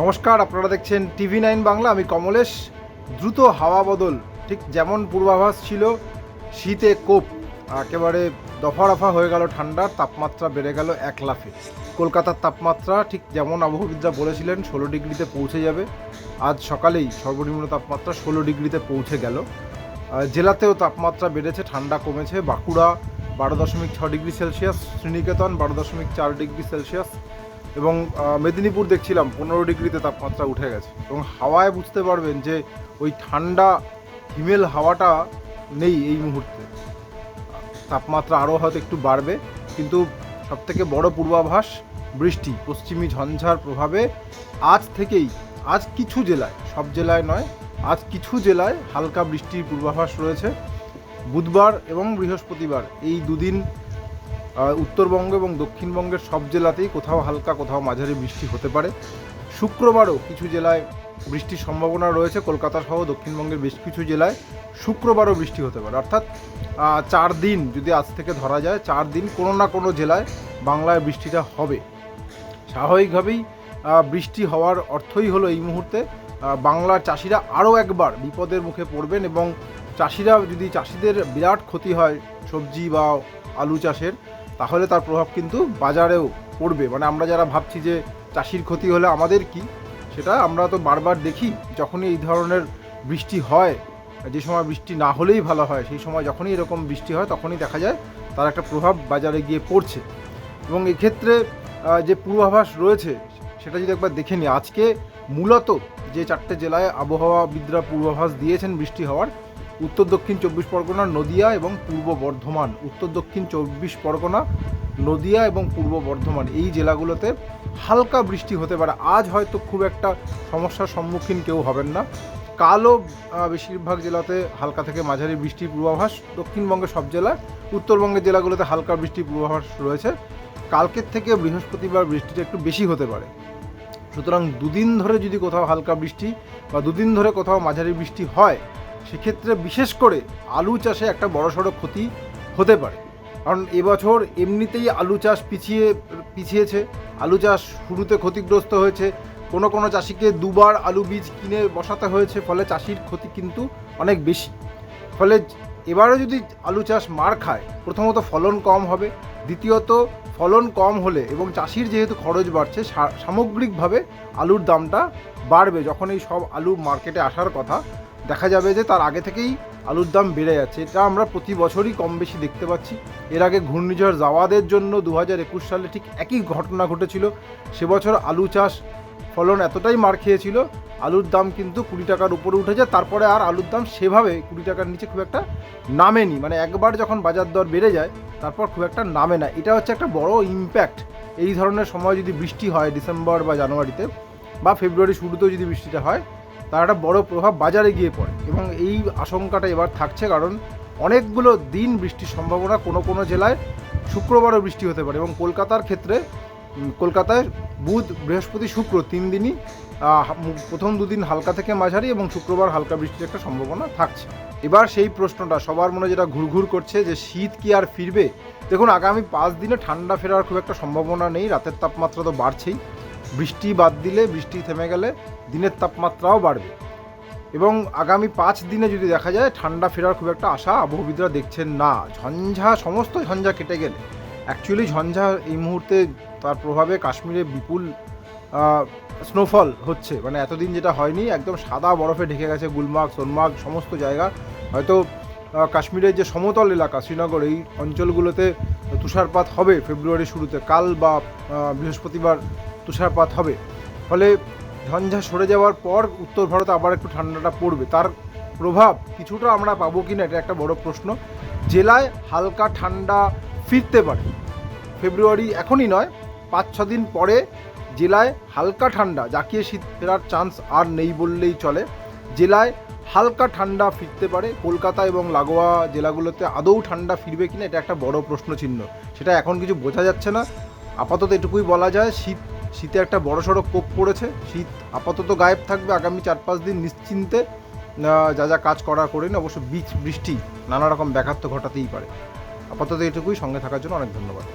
নমস্কার, আপনারা দেখছেন টিভি নাইন বাংলা। আমি কমলেশ। দ্রুত হাওয়া বদল, ঠিক যেমন পূর্বাভাস ছিল, শীতে কোপ, একেবারে দফা রফা হয়ে গেল ঠান্ডার তাপমাত্রা বেড়ে গেল এক লাফে। কলকাতার তাপমাত্রা ঠিক যেমন আবহাওয়বিদরা বলেছিলেন, ষোলো ডিগ্রিতে পৌঁছে যাবে। আজ সকালেই সর্বনিম্ন তাপমাত্রা ষোলো ডিগ্রিতে পৌঁছে গেল। জেলাতেও তাপমাত্রা বেড়েছে, ঠান্ডা কমেছে। বাঁকুড়া বারো দশমিক ছ ডিগ্রি সেলসিয়াস, শ্রীনিকেতন বারো দশমিক চার ডিগ্রি সেলসিয়াস এবং মেদিনীপুর দেখছিলাম, পনেরো ডিগ্রিতে তাপমাত্রা উঠে গেছে। এবং হাওয়ায় বুঝতে পারবেন যে, ওই ঠান্ডা, হিমেল হাওয়াটা নেই এই মুহূর্তে। তাপমাত্রা আরও হয়তো একটু বাড়বে, কিন্তু সবথেকে বড় পূর্বাভাস বৃষ্টি, পশ্চিমী ঝঞ্ঝার প্রভাবে। আজ থেকেই, আজ কিছু জেলায়, সব জেলায় নয়, আজ কিছু জেলায় হালকা বৃষ্টির পূর্বাভাস রয়েছে। বুধবার এবং বৃহস্পতিবার এই দুদিন উত্তরবঙ্গ এবং দক্ষিণবঙ্গের সব জেলাতেই কোথাও হালকা, কোথাও মাঝারি বৃষ্টি হতে পারে। শুক্রবারও কিছু জেলায় বৃষ্টির সম্ভাবনা রয়েছে। কলকাতা সহ দক্ষিণবঙ্গের বেশ কিছু জেলায় শুক্রবারও বৃষ্টি হতে পারে। অর্থাৎ চার দিন যদি আজ থেকে ধরা যায়, চার দিন কোনো না কোনো জেলায় বাংলায় বৃষ্টিটা হবে। স্বাভাবিকভাবেই বৃষ্টি হওয়ার অর্থই হলো এই মুহূর্তে বাংলার চাষিরা আরও একবার বিপদের মুখে পড়বেন এবং চাষিরা যদি চাষিদের বিরাট ক্ষতি হয় সবজি বা আলু চাষের তাহলে তার প্রভাব কিন্তু বাজারেও পড়বে। মানে আমরা যারা ভাবছি যে চাষির ক্ষতি হলে আমাদের কি, সেটা আমরা তো বারবার দেখি, যখনই এই ধরনের বৃষ্টি হয়, যে সময় বৃষ্টি না হলেই ভালো হয়, সেই সময় যখনই এরকম বৃষ্টি হয়, তখনই দেখা যায় তার একটা প্রভাব বাজারে গিয়ে পড়ছে। এবং এক্ষেত্রে যে পূর্বাভাস রয়েছে, সেটা যদি একবার দেখে নিই, আজকে মূলত যে চারটে জেলায় আবহাওয়াবিদরা পূর্বাভাস দিয়েছেন বৃষ্টি হওয়ার উত্তর দক্ষিণ চব্বিশ পরগনা, নদিয়া এবং পূর্ব বর্ধমান। উত্তর দক্ষিণ চব্বিশ পরগনা, নদিয়া এবং পূর্ব বর্ধমান এই জেলাগুলোতে হালকা বৃষ্টি হতে পারে। আজ হয়তো খুব একটা সমস্যার সম্মুখীন কেউ হবেন না। কালও বেশিরভাগ জেলাতে হালকা থেকে মাঝারি বৃষ্টির পূর্বাভাস। দক্ষিণবঙ্গের সব জেলায় উত্তরবঙ্গের জেলাগুলোতে হালকা বৃষ্টির পূর্বাভাস রয়েছে। কালকের থেকে বৃহস্পতিবার বৃষ্টিটা একটু বেশি হতে পারে। সুতরাং দুদিন ধরে যদি কোথাও হালকা বৃষ্টি বা দুদিন ধরে কোথাও মাঝারি বৃষ্টি হয় সেক্ষেত্রে বিশেষ করে আলু চাষে একটা বড়সড় ক্ষতি হতে পারে। কারণ এবছর এমনিতেই আলু চাষ পিছিয়ে, পিছিয়েছে। আলু চাষ শুরুতে ক্ষতিগ্রস্ত হয়েছে। কোনো কোনো চাষিকে দুবার আলু বীজ কিনে বসাতে হয়েছে, ফলে চাষির ক্ষতি কিন্তু অনেক বেশি। ফলে এবারে যদি আলু চাষ মার খায়, প্রথমত ফলন কম হবে, দ্বিতীয়ত ফলন কম হলে এবং চাষির যেহেতু খরচ বাড়ছে সামগ্রিকভাবে আলুর দামটা বাড়বে। যখন এই সব আলু মার্কেটে আসার কথা দেখা যাবে যে তার আগে থেকেই আলুর দাম বেড়ে যাচ্ছে। এটা আমরা প্রতি বছরই কম বেশি দেখতে পাচ্ছি। এর আগে ঘূর্ণিঝড় জাওয়াদের জন্য দু হাজার একুশ সালে ঠিক একই ঘটনা ঘটেছিল। সে বছর আলু চাষ ফলন এতটাই মার খেয়েছিল, আলুর দাম কিন্তু কুড়ি টাকার উপরে উঠে যায় তারপরে আর আলুর দাম সেভাবে কুড়ি টাকার নিচে খুব একটা নামেনি। মানে একবার যখন বাজার দর বেড়ে যায়, তারপর খুব একটা নামে না। এটা হচ্ছে একটা বড় ইম্প্যাক্ট এই ধরনের সময় যদি বৃষ্টি হয় ডিসেম্বর বা জানুয়ারিতে বা ফেব্রুয়ারি শুরুতেও যদি বৃষ্টিটা হয় তার একটা বড় প্রভাব বাজারে গিয়ে পড়ে এবং এই আশঙ্কাটা এবার থাকছে কারণ অনেকগুলো দিন বৃষ্টির সম্ভাবনা কোনো কোনো জেলায় শুক্রবারও বৃষ্টি হতে পারে এবং কলকাতার ক্ষেত্রে কলকাতায় বুধ, বৃহস্পতি, শুক্র তিন দিনই প্রথম দুদিন হালকা থেকে মাঝারি এবং শুক্রবার হালকা বৃষ্টির একটা সম্ভাবনা থাকছে। এবার সেই প্রশ্নটা সবার মনে যেটা ঘুরঘুর করছে যে শীত কি আর ফিরবে? দেখুন, আগামী পাঁচ দিনে ঠান্ডা ফেরার খুব একটা সম্ভাবনা নেই, রাতের তাপমাত্রা তো বাড়ছেই। বৃষ্টি বাদ দিলে বৃষ্টি থেমে গেলে দিনের তাপমাত্রাও বাড়বে। এবং আগামী পাঁচ দিনে যদি দেখা যায় ঠান্ডা ফেরার খুব একটা আশা আবহবিদরা দেখছেন না। ঝঞ্ঝা, সমস্ত ঝঞ্ঝা কেটে গেলে অ্যাকচুয়ালি ঝঞ্ঝা এই মুহূর্তে তার প্রভাবে কাশ্মীরে বিপুল স্নোফল হচ্ছে। মানে এতদিন যেটা হয়নি, একদম সাদা বরফে ঢেকে গেছে গুলমার্গ, সোনমার্গ, সমস্ত জায়গা। হয়তো কাশ্মীরের যে সমতল এলাকা, শ্রীনগর, এই অঞ্চলগুলোতে তুষারপাত হবে ফেব্রুয়ারির শুরুতে। কাল বা বৃহস্পতিবার তুষারপাত হবে। ফলে ঝঞ্ঝা সরে যাওয়ার পর উত্তর ভারতে আবার একটু ঠান্ডাটা পড়বে। তার প্রভাব কিছুটা আমরা পাবো কি না এটা একটা বড় প্রশ্ন। জেলায় হালকা ঠান্ডা ফিরতে পারে। ফেব্রুয়ারি এখনই নয়, পাঁচ, ছ দিন পরে জেলায় হালকা ঠান্ডা, জাকিয়ে শীত ফেরার চান্স আর নেই বললেই চলে। জেলায় হালকা ঠান্ডা ফিরতে পারে। কলকাতা এবং লাগোয়া জেলাগুলোতে আদৌ ঠান্ডা ফিরবে কিনা এটা একটা বড় প্রশ্ন চিহ্ন সেটা এখন কিছু বোঝা যাচ্ছে না। আপাতত এটুকুই বলা যায়, শীত শীতে একটা বড় সড়ো কোপ পড়েছে। শীত আপাতত গায়েব থাকবে। আগামী চার পাঁচ দিন নিশ্চিন্তে যা যা কাজ করা করেন, অবশ্য বীজ বৃষ্টি, নানা রকম ব্যাঘাত ঘটাতেই পারে। আপাতত এটুকুই সঙ্গে থাকার জন্য অনেক ধন্যবাদ।